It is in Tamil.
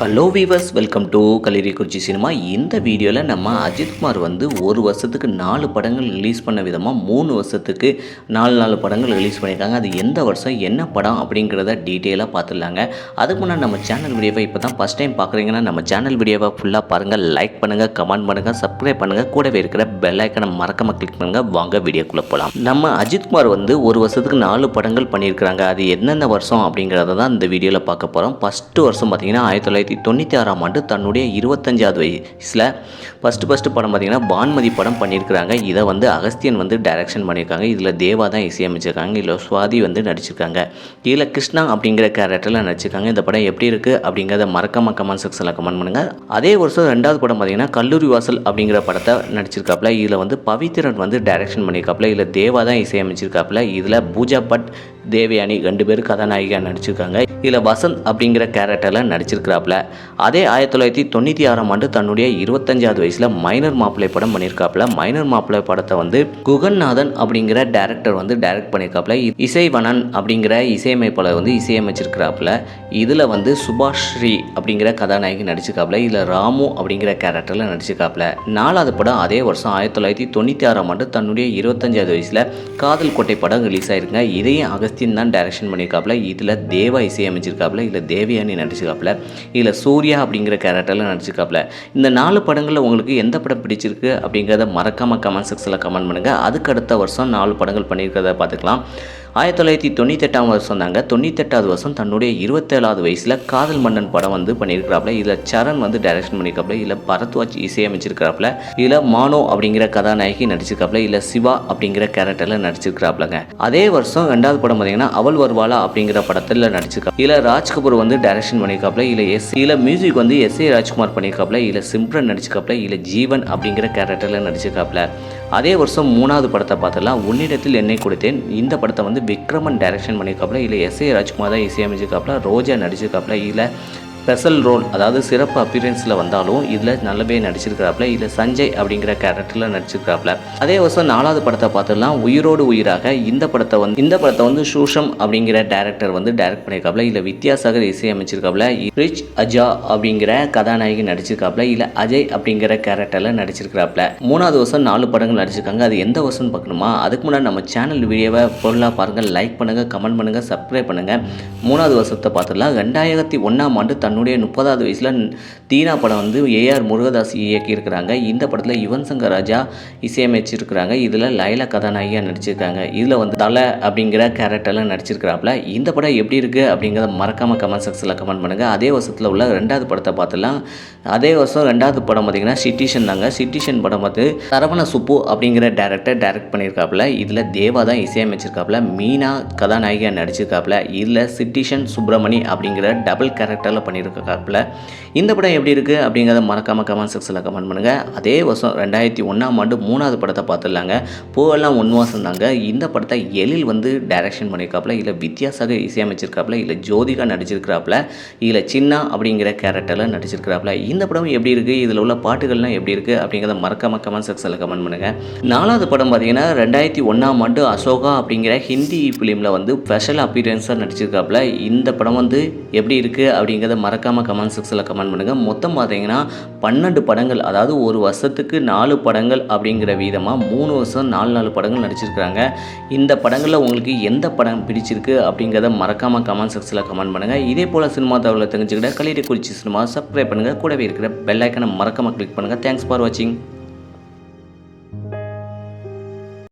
Hello viewers welcome to Kaliri Kurichi cinema இந்த வீடியோவில் நம்ம அஜித்குமார் வந்து ஒரு வருஷத்துக்கு நாலு படங்கள் ரிலீஸ் பண்ண விதமாக மூணு வருஷத்துக்கு நாலு நாலு படங்கள் ரிலீஸ் பண்ணியிருக்காங்க. அது எந்த வருஷம் என்ன படம் அப்படிங்கிறத டீட்டெயிலாக பார்த்துடலாங்க. அதுக்கு முன்னாடி நம்ம சேனல் வீடியோவை இப்போ தான் ஃபஸ்ட் டைம் பார்க்குறீங்கன்னா நம்ம சேனல் வீடியோவை ஃபுல்லாக பாருங்கள் லைக் பண்ணுங்கள் கமெண்ட் பண்ணுங்கள் சப்ஸ்கிரைப் பண்ணுங்கள் கூடவே இருக்கிற பெல் ஐக்கனை மறக்காமல் கிளிக் பண்ணுங்கள் வாங்க வீடியோக்குள்ளே போகலாம் நம்ம அஜித்குமார் வந்து ஒரு வருஷத்துக்கு நாலு படங்கள் பண்ணியிருக்கிறாங்க. அது எந்தெந்த வருஷம் அப்படிங்கிறத தான் இந்த வீடியோவில் பார்க்க போகிறோம் ஃபஸ்ட்டு வருஷம் பார்த்தீங்கன்னா ஆயிரத்தி தொள்ளாயிரத்தி தொண்ணூற்றி ஆறாம் ஆண்டு தன்னுடைய இருபத்தஞ்சாவது வயசில் ஃபஸ்ட்டு ஃபஸ்ட்டு படம் பார்த்தீங்கன்னா பான்மதி படம் பண்ணியிருக்கிறாங்க. இதை வந்து அகஸ்தியன் வந்து டைரக்ஷன் பண்ணியிருக்காங்க. இதில் தேவா தான் இசையமைச்சிருக்காங்க. இதில் சுவாதி வந்து நடிச்சிருக்காங்க. இதில் கிருஷ்ணா அப்படிங்கிற கேரக்டரில் நடிச்சிருக்காங்க. இந்த படம் எப்படி இருக்குது அப்படிங்கிறத மறக்காம கமெண்ட் செக்ஷனில் கமெண்ட் பண்ணுங்கள் அதே வருஷம் ரெண்டாவது படம் பார்த்திங்கன்னா கல்லூரி வாசல் அப்படிங்கிற படத்தை நடிச்சிருக்காப்புல. இதில் வந்து பவித்திரன் வந்து டைரக்ஷன் பண்ணியிருக்காப்புல. இதில் தேவா தான் இசையமைச்சிருக்காப்புல. இதில் பூஜா பட் தேவயானி ரெண்டு பேரும் கதாநாயகியாக நடிச்சிருக்காங்க. இதில் வசந்த் அப்படிங்கிற கேரக்டரில் நடிச்சிருக்கிறாப்புல. அதே ஆயிரத்தி தொள்ளாயிரத்தி தொண்ணூற்றி ஆறாம் ஆண்டு தன்னுடைய இருபத்தஞ்சாவது வயசில் மைனர் மாப்பிள்ளை படம் பண்ணியிருக்காப்புல மைனர் மாப்பிள்ளை படத்தை வந்து குகன்நாதன் அப்படிங்கிற டேரக்டர் வந்து டைரக்ட் பண்ணியிருக்காப்புல இசைவனன் அப்படிங்கிற இசையமைப்பாளர் வந்து இசையமைச்சிருக்கிறாப்புல. இதில் வந்து சுபாஷ் ஸ்ரீ அப்படிங்கிற கதாநாயகி நடிச்சிருக்காப்புல. இதில் ராமு அப்படிங்கிற கேரக்டரில் நடிச்சிருக்காப்புல. நாலாவது படம் அதே வருஷம் ஆயிரத்தி தொள்ளாயிரத்தி தொண்ணூற்றி ஆறாம் ஆண்டு தன்னுடைய இருபத்தஞ்சாவது வயசில் காதல் கோட்டை படம் ரிலீஸ் ஆயிருங்க இதையும் அகஸ்தியன் தான் டைரக்ஷன் பண்ணியிருக்காப்புல. இதில் தேவா இசையமைச்சிருக்காப்புல இதில் தேவயானி நடிச்சிருக்காப்புல இதில் சூர்யா அப்படிங்கிற கேரக்டரில் நடிச்சிருக்காப்புல. இந்த நாலு படங்களில் உங்களுக்கு எந்த படம் பிடிச்சிருக்கு அப்படிங்கிறத மறக்காமல் கமெண்ட் செக்ஷனில் கமெண்ட் பண்ணுங்கள் அதுக்கு அடுத்த வருஷம் நாலு படங்கள் பண்ணியிருக்கிறத பார்த்துக்கலாம். ஆயிரத்தி தொள்ளாயிரத்தி தொண்ணூத்தெட்டாம் வருஷம் தாங்க தொண்ணூத்தெட்டாவது வருஷம் தன்னுடைய இருபத்தேழாவது வயசில் காதல் மன்னன் படம் வந்து பண்ணியிருக்கிறாப்புல. இதில் சரண் வந்து டைரக்ஷன் பண்ணியிருக்காப்புல இதில் பரத்வாஜ் இசையமைச்சிருக்கிறாப்புல. இதில் மானோ அப்படிங்கிற கதாநாயகி நடிச்சிருக்காப்புல இதில் சிவா அப்படிங்கிற கேரக்டரில் நடிச்சிருக்கிறாப்புலங்க. அதே வருஷம் ரெண்டாவது படம் பார்த்தீங்கன்னா அவள் வருவாளா அப்படிங்கிற படத்தில் நடிச்சிருக்கா. இதில் ராஜ்கபூர் வந்து டைரக்ஷன் பண்ணியிருக்காப்புல இதில் எஸ் இதில் மியூசிக் வந்து எஸ் ஏ ராஜ்குமார் பண்ணியிருக்காப்புல இதில் சிம்ரன் நடிச்சிருக்காப்புல இதில் ஜீவன் அப்படிங்கிற கேரக்டரில் நடிச்சிருக்காப்புல அதே வருஷம் மூணாவது படத்தை பார்த்தலாம் உன்னிடத்தில் என்னை கொடுத்தேன். இந்த படத்தை வந்து விக்ரமன் டைரக்ஷன் பண்ணியிருக்காப்புல இல்லை எஸ் ஏ ராஜ்குமார் தான் இசையமைச்சிருக்காப்புல ரோஜா நடிச்சிருக்காப்புல இல்லை ஸ்பெஷல் ரோல் அதாவது சிறப்பு அப்பியரன்ஸில் வந்தாலும் இதில் நல்லவே நடிச்சிருக்கிறாப்புல. இதில் சஞ்சய் அப்படிங்கிற கேரக்டரில் நடிச்சிருக்கிறாப்புல. அதே வருஷம் நாலாவது படத்தை பார்த்துலாம் உயிரோடு உயிராக இந்த படத்தை வந்து இந்த படத்தை வந்து சூஷம் அப்படிங்கிற டேரக்டர் வந்து டைரக்ட் பண்ணியிருக்காப்புல. இதில் வித்யாசாகர் இசையமைச்சிருக்காப்புல. ரிச் அஜா அப்படிங்கிற கதாநாயகி நடிச்சிருக்காப்புல. இல்லை அஜய் அப்படிங்கிற கேரக்டரில் நடிச்சிருக்கிறாப்புல. மூணாவது வருஷம் நாலு படங்கள் நடிச்சிருக்காங்க. அது எந்த வருஷம்னு பார்க்கணுமா? அதுக்கு முன்னாடி நம்ம சேனல் வீடியோவை பொருளாக பாருங்கள் லைக் பண்ணுங்கள் கமெண்ட் பண்ணுங்கள் சப்ஸ்கிரைப் பண்ணுங்கள் மூணாவது வருஷத்தை பார்த்துடலாம். ரெண்டாயிரத்தி ஒன்றாம் ஆண்டு தன் தன்னுடைய முப்பதாவது வயசில் தீனா படம் வந்து ஏஆர் முருகதாஸ் இயக்கியிருக்கிறாங்க. இந்த படத்தில் யுவன் சங்கர் ராஜா இசையமைச்சிருக்கிறாங்க. இதில் லைலா கதாநாயகியாக நடிச்சிருக்காங்க. இதில் வந்து தலை அப்படிங்கிற கேரக்டரில் நடிச்சிருக்கிறாப்புல. இந்த படம் எப்படி இருக்குது அப்படிங்கிறத மறக்காமல் கமெண்ட் செக்ஷனில் கமெண்ட் பண்ணுங்கள் அதே வருஷத்தில் உள்ள ரெண்டாவது படத்தை பார்த்துலாம் அதே வருஷம் ரெண்டாவது படம் பார்த்தீங்கன்னா சிட்டிஷன் தாங்க. சிட்டிஷன் படம் பார்த்து சரவண சுப்பு அப்படிங்கிற டேரக்டர் டைரக்ட் பண்ணியிருக்காப்புல. இதில் தேவா தான் இசையமைச்சிருக்காப்புல. மீனா கதாநாயகியாக நடிச்சிருக்காப்புல. இதில் சிட்டிஷன் சுப்பிரமணி அப்படிங்கிற டபுள் கேரக்டரில் பண்ணியிருக்காப்புல இந்த படம் எப்படி இருக்குது அப்படிங்கிறத மறக்காமல் கமெண்ட் செக்ஷனில் கமெண்ட் பண்ணுங்கள் அதே வருஷம் ரெண்டாயிரத்தி ஒன்றாம் ஆண்டு மூணாவது படத்தை பார்த்துடலாங்க. பூவெல்லாம் உன்வாசம் தாங்க. இந்த படத்தை எழில் வந்து டைரக்ஷன் பண்ணியிருக்காப்புல இல்லை வித்யாசாகர் இசையமைச்சிருக்காப்புல இல்லை ஜோதிகா நடிச்சிருக்கிறாப்புல இல்லை சின்னா அப்படிங்கிற கேரக்டரில் நடிச்சிருக்கிறாப்புல. இந்த படம் எப்படி இருக்குது இதில் உள்ள பாட்டுகள்லாம் எப்படி இருக்குது அப்படிங்கிறத மறக்காம கமெண்ட் செக்ஷனில் கமெண்ட் பண்ணுங்கள் நாலாவது படம் பார்த்தீங்கன்னா ரெண்டாயிரத்தி ஒன்றாம் ஆண்டு அசோகா அப்படிங்கிற ஹிந்தி ஃபிலிமில் வந்து ஸ்பெஷல் அப்பீரியன்ஸாக நடிச்சிருக்காப்புல. இந்த படம் வந்து எப்படி இருக்குது அப்படிங்கிறத மறக்காமல் கமெண்ட் செக்ஷனில் கமெண்ட் பண்ணுங்கள் மொத்தம் பார்த்தீங்கன்னா பன்னெண்டு படங்கள் அதாவது ஒரு வருஷத்துக்கு நாலு படங்கள் அப்படிங்கிற வீதமாக மூணு வருஷம் நாலு நாலு படங்கள் நடிச்சிருக்கிறாங்க. இந்த படங்களில் உங்களுக்கு எந்த படம் பிடிச்சிருக்கு அப்படிங்கிறத மறக்காமல் கமெண்ட் செக்ஷனில் கமெண்ட் பண்ணுங்கள் இதே போல் சினிமா தகவலை தெரிஞ்சுக்கிட்ட கலிடி குறிச்சி சினிமா சப்ஸ்கிரைப் பண்ணுங்கள் கூடவே இருக்கிற பெல் ஐக்கனை மறக்காமல் கிளிக் பண்ணுங்கள் தேங்க்ஸ் ஃபார் வாட்சிங்